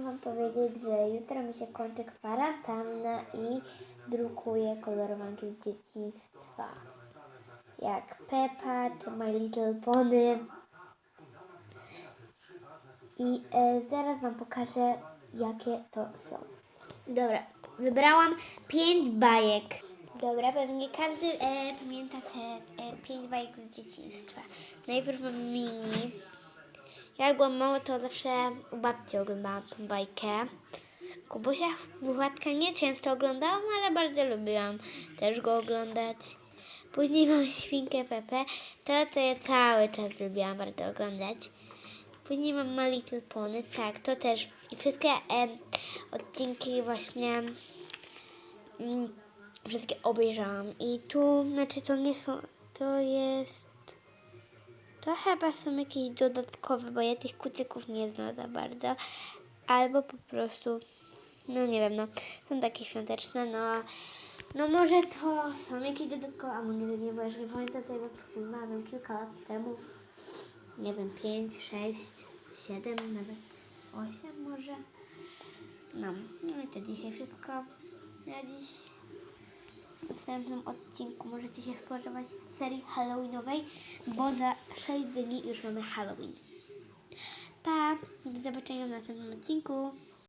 chciałam Wam powiedzieć, że jutro mi się kończy kwarantanna i drukuję kolorowanki z dzieciństwa. Jak Peppa czy My Little Pony. I e, zaraz Wam pokażę, jakie to są. Dobra, wybrałam pięć bajek. Dobra, pewnie każdy e, pamięta te e, pięć bajek z dzieciństwa. Najpierw mam mini. Jak byłam mała, to zawsze u babci oglądałam tą bajkę. Kubusia Władka nie często oglądałam, ale bardzo lubiłam też go oglądać. Później mam Świnkę Pepę, to co ja cały czas lubiłam bardzo oglądać. Później mam My Little Pony, tak, to też. I wszystkie em, odcinki właśnie mm, wszystkie obejrzałam. I tu, znaczy to nie są, to jest, to chyba są jakieś dodatkowe, bo ja tych kucyków nie znam za bardzo. Albo po prostu, no nie wiem, no, są takie świąteczne, no. No może to są jakieś dodatkowe, a może nie, bo już nie pamiętam tego, oglądałam kilka lat temu nie wiem, 5, 6, 7, nawet 8 może. No, no i to dzisiaj wszystko. Na dziś następnym odcinku możecie się spodziewać serii Halloweenowej, bo za 6 dni już mamy Halloween. Pa! Do zobaczenia w następnym odcinku.